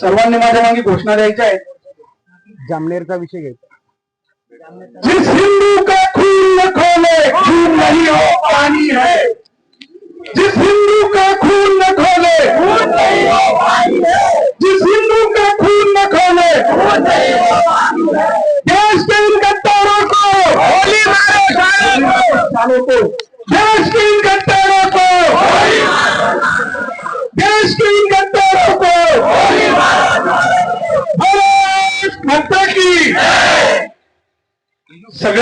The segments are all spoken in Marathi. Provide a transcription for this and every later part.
सर्वांनी माझ्या मागे घोषणा द्यायच्या आहेत. जामनेरचा विषय घ्यायचा. जिस हिंदू का खून न खोले खून नहीं हो पानी है. जिस हिंदू का खून न खोले खून नहीं हो पानी है. जिस हिंदू का खून न खोले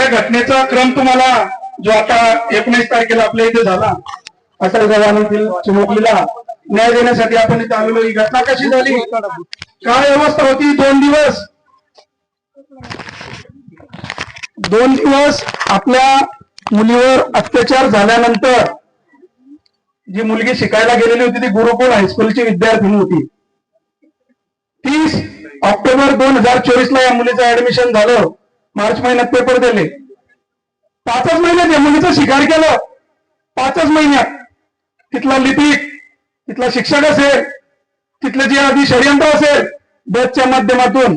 घटनेचा क्रम तुम्हाला जो आता एकोणीस तारखेला आपल्या इथे झाला असा गवानीतील चिमुकलीला न्याय देण्यासाठी आपण इथे आलेलो ही घटना कशी झाली? काय अवस्था होती? दोन दिवस. दोन दिवस आपल्या मुलीवर अत्याचार झाल्यानंतर जी मुलगी शिकायला गेलेली होती ती गुरुकुल हायस्कूलची विद्यार्थिनी होती. तीस ऑक्टोबर दोन हजार चोवीस ला या मुलीचं ऍडमिशन झालं. मार्च महिन्यात पेपर दिले. पाचच महिन्यात या मुलीचं शिकार केलं. पाचच महिन्यात. तिथला लिपिक तिथला शिक्षक असेल तिथलं जे आधी षडयंत्र असेल बसच्या माध्यमातून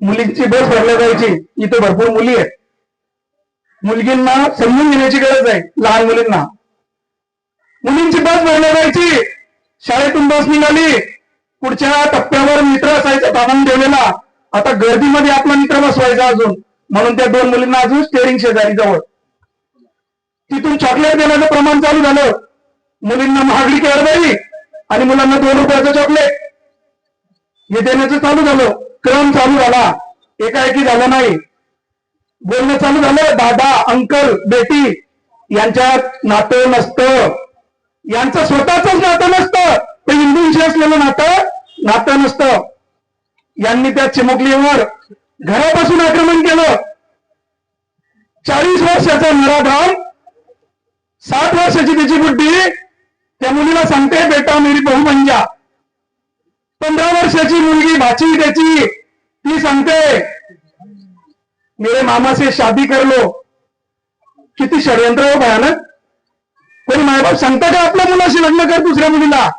मुलींची बस भरल्या जायची. इथे भरपूर मुली आहेत. मुलगींना समजून घेण्याची गरज आहे लहान मुलींना. मुलींची बस भरल्या जायची. शाळेतून बस निघाली. पुढच्या टप्प्यावर मित्र असायचा थांबून ठेवलेला. आता गर्दीमध्ये आपला मित्र बसवायचा अजून. म्हणून त्या दोन मुलींना अजून स्टेरिंग शेजारी जवळ. तिथून चॉकलेट देण्याचं प्रमाण चालू झालं. मुलींना महागडी केळबाई आणि मुलांना दोन रुपयाचं चॉकलेट हे देण्याचं चालू झालं. क्रम चालू झाला. एकाएकी झालं नाही. बोलणं चालू झालं. दादा अंकल बेटी यांच्यात नातं नसतं. यांचं स्वतःच नातं नसतं. ते हिंदूंशी असलेलं नातं नातं नसतं. यांनी त्या चिमुकलीवर घरापासून आक्रमण केलं. चाळीस वर्षाचा नराधाम सात वर्षाची त्याची बुद्धी त्या मुलीला सांगते बेटा मेरी बहु बन पंधरा वर्षाची मुलगी भाची त्याची ती सांगते मेरे मामा से शादी कर लो. किती षडयंत्र हो भयानक. कोणी मायबाप सांगता का आपल्या मुलाशी लग्न कर दुसऱ्या मुलीला?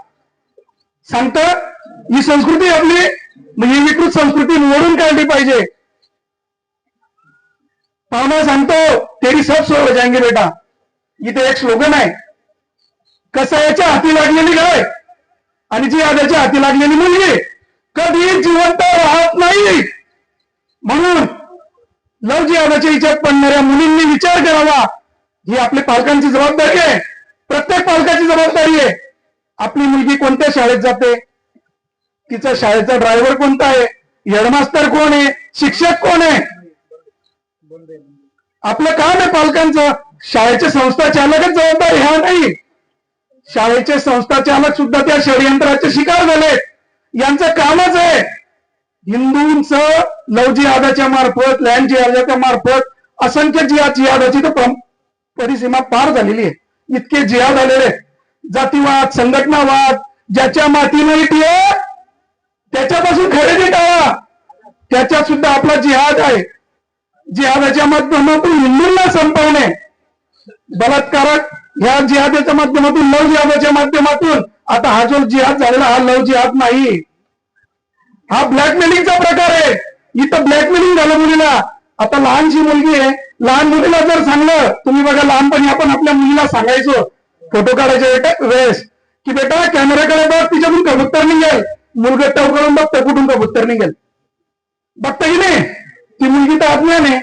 सांगतं ही संस्कृती आपली म्हणजे विकृत संस्कृती मोडून काढली पाहिजे. पाहुणा सांगतो तेरी सब सो हो जाएंगे बेटा. इथे एक स्लोगन आहे. कसायाच्या हाती लागलेली गाय आणि जी आद्याच्या हाती लागलेली मुलगी कधी जिवंत राहत नाही. म्हणून लव जिहादाच्या इच्छात पडणाऱ्या मुलींनी विचार करावा. ही आपल्या पालकांची जबाबदारी आहे. प्रत्येक पालकाची जबाबदारी आहे. आपली मुलगी कोणत्या शाळेत जाते? तिचा शाळेचा ड्रायव्हर कोणता आहे? हेडमास्तर कोण आहे? शिक्षक कोण आहे? आपलं काम आहे पालकांचं. शाळेचे संस्था चालकच जबाबदार ह्या नाही. शाळेचे संस्था चालक सुद्धा त्या षडयंत्राचे शिकार झाले. यांचं कामच आहे. हिंदूंचं लव जिहादाच्या मार्फत लँड जिहादाच्या मार्फत असंख्य जिहाद जिहादाची तर परिसीमा पार झालेली आहे. इतके जिहाद आलेले जातीवाद संघटनावाद ज्याच्या माती नाही टिये त्याच्यापासून खरेदी टाळा. त्याच्यात सुद्धा आपला जिहाद आहे. जिहादाच्या माध्यमातून हिंदूंना संपवणे. बलात्कारक ह्या जिहादाच्या माध्यमातून लव जिहादाच्या माध्यमातून. आता हा जो जिहाद झालेला हा लव जिहाद नाही. हा ब्लॅकमेलिंगचा प्रकार आहे. इथं ब्लॅकमेलिंग झालं मुलीला. आता लहानशी मुलगी आहे लहान मुलीला जर सांगलं तुम्ही बघा लहानपणी आपण आपल्या मुलीला सांगायचो फोटो काढायच्या वेळेस की बेटा कॅमेराकडे बघ तिच्यातून कबूतर निघेल. मुलगा टव करून बघतं कुठून कबूतर निघेल? बघता की नाही? ती मुलगी तर अज्ञान आहे.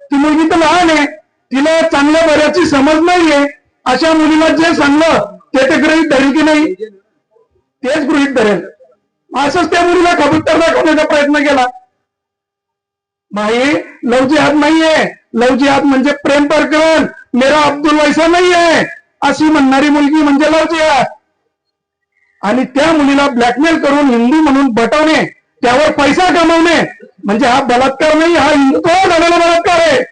ती मुलगी तर लहान आहे. तिला चांगल्या बऱ्याची समज नाहीये. अशा मुलीला जे सांगलं ते ते गृहित धरेल की नाही? तेच गृहित धरेल. असंच त्या मुलीला कबूतर दाखवण्याचा प्रयत्न केला. नाही लव जिहाद नाहीये. लव जिहाद म्हणजे प्रेम प्रकरण. मेरा अब्दुल वैसा नाहीये. अशी म्हणणारी मुलगी म्हणजे लव जिहाद आणि त्या मुलीला ब्लॅकमेल करून हिंदू म्हणून बटवणे. त्यावर पैसा कमवणे म्हणजे हा बलात्कार नाही हा हिंदुत्वावर झालेला बलात्कार आहे.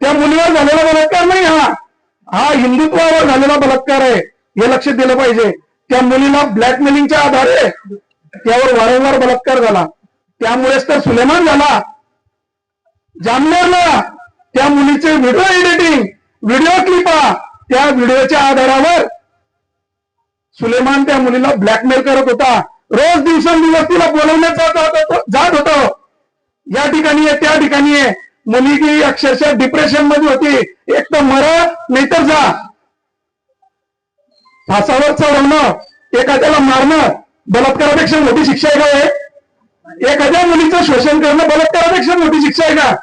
त्या मुलीवर झालेला बलात्कार नाही हा. हा हिंदुत्वावर झालेला बलात्कार आहे. हे लक्ष दिलं पाहिजे. त्या मुलीला ब्लॅकमेलिंगच्या आधारे त्यावर वारंवार बलात्कार झाला. त्यामुळेच तर सुलेमान झाला. जामनेरला त्या मुलीचे व्हिडिओ एडिटिंग व्हिडिओ क्लिपा त्या व्हिडिओच्या आधारावर सुलेमान त्या मुलीला ब्लॅकमेल करत होता. रोज दिवसेंदिवस तिला बोलवण्यात जात होतं- या ठिकाणी आहे त्या ठिकाणी आहे. मुलगी अक्षरशः डिप्रेशनमध्ये होती. एक तर मरा नाहीतर जा. फासावर चढवणं एखाद्याला मारणं बलात्कारापेक्षा मोठी शिक्षा आहे का हे? एखाद्या मुलीचं शोषण करणं बलात्कारापेक्षा मोठी शिक्षा आहे का?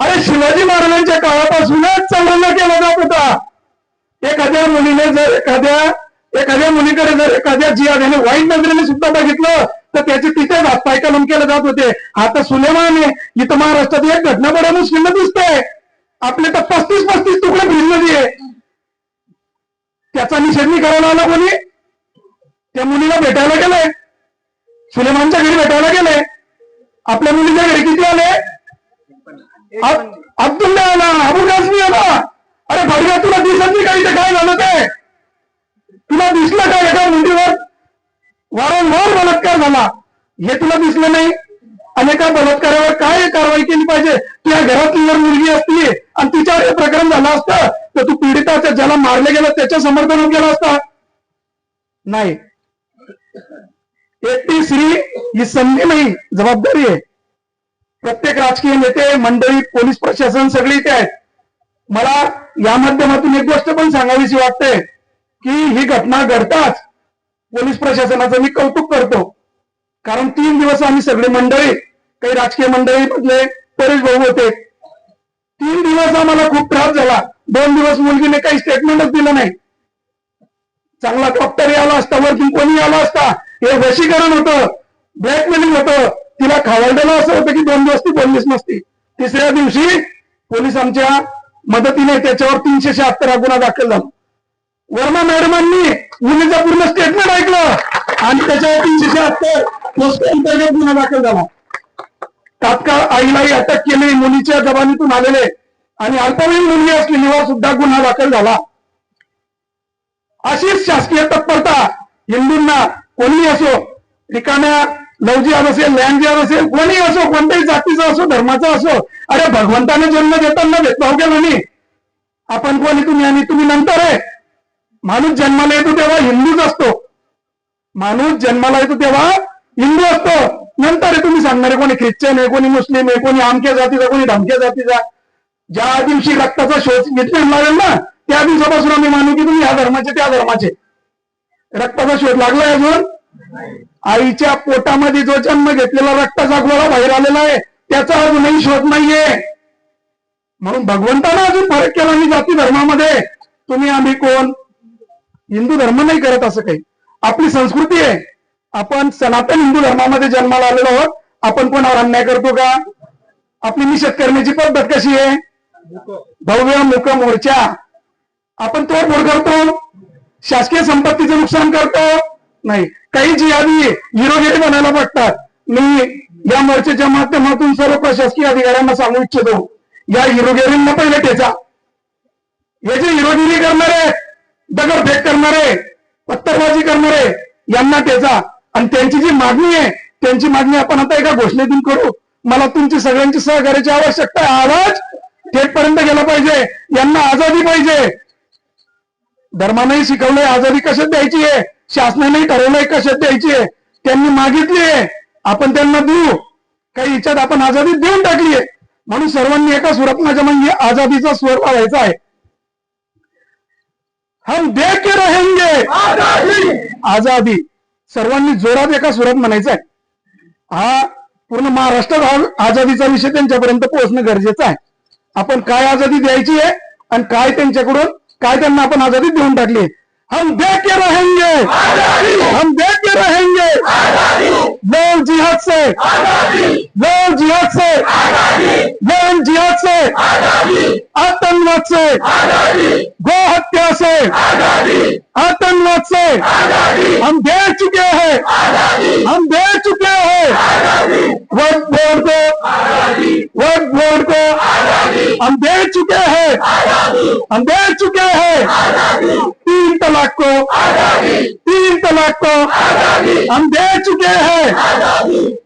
अरे शिवाजी महाराजांच्या काळापासूनच चौरंगा केला जात होता. एखाद्या मुलीने जर एखाद्या एखाद्या मुलीकडे जर एखाद्या जियाद्याने वाईट नजरेने सुद्धा बघितलं तर त्याचे तिथेच हात कलम केले जात होते. आता सुलेमान आहे. इथं महाराष्ट्रात एक घटना बड्या मुस्लिम दिसते आपले तर पस्तीस पस्तीस तुकडे फ्रीजमध्ये आहे. त्याचा निषेध मी करायला आला कोणी? त्या मुलीला भेटायला गेलंय सुलेमानच्या घरी भेटायला गेलंय आपल्या मुलीच्या घरी किती आले? अब्दुल्ला आला. अबू कासमी आला. अरे भडव्या तुला दिसत नाही काही ते काय झालं ते? तुला दिसलं का एका मुलीवर वारंवार बलात्कार झाला. हे तुला दिसलं नाही? अनेका बलात्कारावर काय कारवाई केली पाहिजे? तुझ्या घरातली जर मुलगी असती आणि तिच्यावर हे प्रकरण झालं असतं तर तू पीडिताच्या ज्याला मारले गेलं त्याच्या समर्थनात गेला असता? नाही. एकटी स्त्री ही संधी नाही जबाबदारी आहे. प्रत्येक राजकीय नेते मंडळी पोलीस प्रशासन सगळे इथे आहेत. मला या माध्यमातून एक गोष्ट पण सांगावीशी वाटते. की ही घटना घडताच पोलीस प्रशासनाचं मी कौतुक करतो. कारण तीन दिवस आम्ही सगळे मंडळी काही राजकीय मंडळी मधले परेश भाऊ होते. तीन दिवस आम्हाला खूप त्रास झाला. दोन दिवस मुलगीने काही स्टेटमेंटच दिलं नाही. चांगला डॉक्टर आला असता वर्किंग कोणी आला असता हे वशीकरण होतं ब्लॅकमेलिंग होतं. तिला खावडलेलं असं होतं की दोन दिवस ती बोललीच नसती. तिसऱ्या दिवशी पोलीस आमच्या मदतीने त्याच्यावर तीनशे शहात्तर गुन्हा दाखल झाला. वर्मा मॅडमांनी मुलीचं पूर्ण स्टेटमेंट ऐकलं. आणि त्याच्यावर तीनशे शहात्तर पोस्ट अंतर्गत गुन्हा दाखल झाला. तात्काळ आईलाही अटक केली मुलीच्या जबानीतून आलेले. आणि अल्पवयीन मुलगी असलेलीवर सुद्धा गुन्हा दाखल झाला. अशीच शासकीय तत्परता हिंदूंना कोणी असो ठिकाण्या लवजियात असेल लँजियात असेल कोणी असो कोणत्याही जातीचा असो धर्माचा असो अरे भगवंताने जन्म देताना भेदभाव केला नाही. आपण कोणी तुम्ही आणि तुम्ही नंतर आहे? माणूस जन्माला येतो तेव्हा हिंदूच असतो. माणूस जन्माला येतो तेव्हा हिंदू असतो. नंतर तुम्ही सांगणारे कोणी ख्रिश्चन आहे कोणी मुस्लिम आहे कोणी आमक्या जातीचा कोणी धमक्या जातीचा. ज्या दिवशी रक्ताचा शोध घेतला लागेल ना त्या दिवसापासून आम्ही मानू की तुम्ही या धर्माचे त्या धर्माचे. रक्ताचा शोध लागलाय अजून? आईच्या पोटामध्ये जो जन्म घेतलेला रक्ताचा गोळा बाहेर आलेला आहे त्याचा अजूनही शोध नाहीये. म्हणून भगवंतानं अजून फरक केला नाही जाती धर्मामध्ये. तुम्ही आम्ही कोण? हिंदू धर्म नाही करत असं काही. आपली संस्कृती आहे. आपण सनातन हिंदू धर्मामध्ये जन्माला आलेलो आहोत. आपण कोणावर अन्याय करतो का? आपली निषेध करण्याची पद्धत कशी आहे? भव्य मुख मोर्चा. आपण तोडफोड करतो. शासकीय संपत्तीचं नुकसान करतो. नाही काही जी आधी हिरोगिरी बनायला बघतात. मी या मोर्चाच्या माध्यमातून सर्व प्रशासकीय अधिकाऱ्यांना सांगू इच्छितो. या हिरोगिरींना पहिले ठेचा. हे जे हिरोगिरी करणारे दगडफेक करणारे पत्तरबाजी करणारे यांना त्याचा आणि त्यांची जी मागणी आहे त्यांची मागणी आपण आता एका घोषणेतून करू. मला तुमची सगळ्यांची सहकार्याची आवश्यकता आहे. आवाज थेटपर्यंत गेला पाहिजे. यांना आजादी पाहिजे. धर्मानेही शिकवलंय आजादी कशात द्यायची आहे? शासनानेही ठरवलंय कशात द्यायची आहे? त्यांनी मागितली आहे. आपण त्यांना देऊ. काही इच्छात आपण आजादी देऊन टाकली आहे. म्हणून सर्वांनी एका सुरात माझ्या म्हणजे आजादीचा स्वर लावायचा आहे. हम दे के रहेंगे। आझादी सर्वांनी जोरात एका सुरात म्हणायचं आहे हा पूर्ण महाराष्ट्रात हा आझादीचा विषय त्यांच्यापर्यंत पोहोचणं गरजेचं आहे. आपण काय आझादी द्यायची आहे आणि काय त्यांच्याकडून काय त्यांना आपण आझादी देऊन टाकली. हम दे के रहेंगे। हम दे के रहेंगे। लोग जिहाद से। लोग जिहाद से। लोग जिहाद से। आतंकवाद से। आतंकवाद से हम दे चुके हैं। हम दे चुके हैं। वक्त बोर्ड को वक्त बोर्ड को हम दे चुके हैं। हम दे चुके हैं। तीन तलाक को तीन तलाक को हम दे चुके हैं।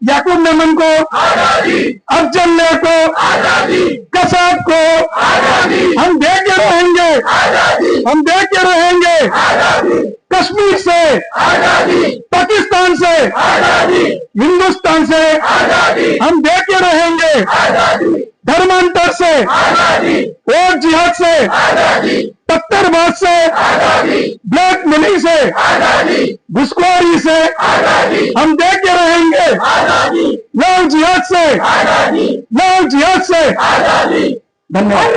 याकूब मेमन को अफजल ले को कसाब को हम के रहेंगे। हम दे के रहेंगे कश्मीर से पाकिस्तान से हिंदुस्तान से हम देते रहेंगे धर्मांतर से और जिहाद से पत्थरबाज से ब्लैक मनी से घुसखोरी से हम देते रहेंगे लव जिहाद से लव जिहाद से। धन्यवाद।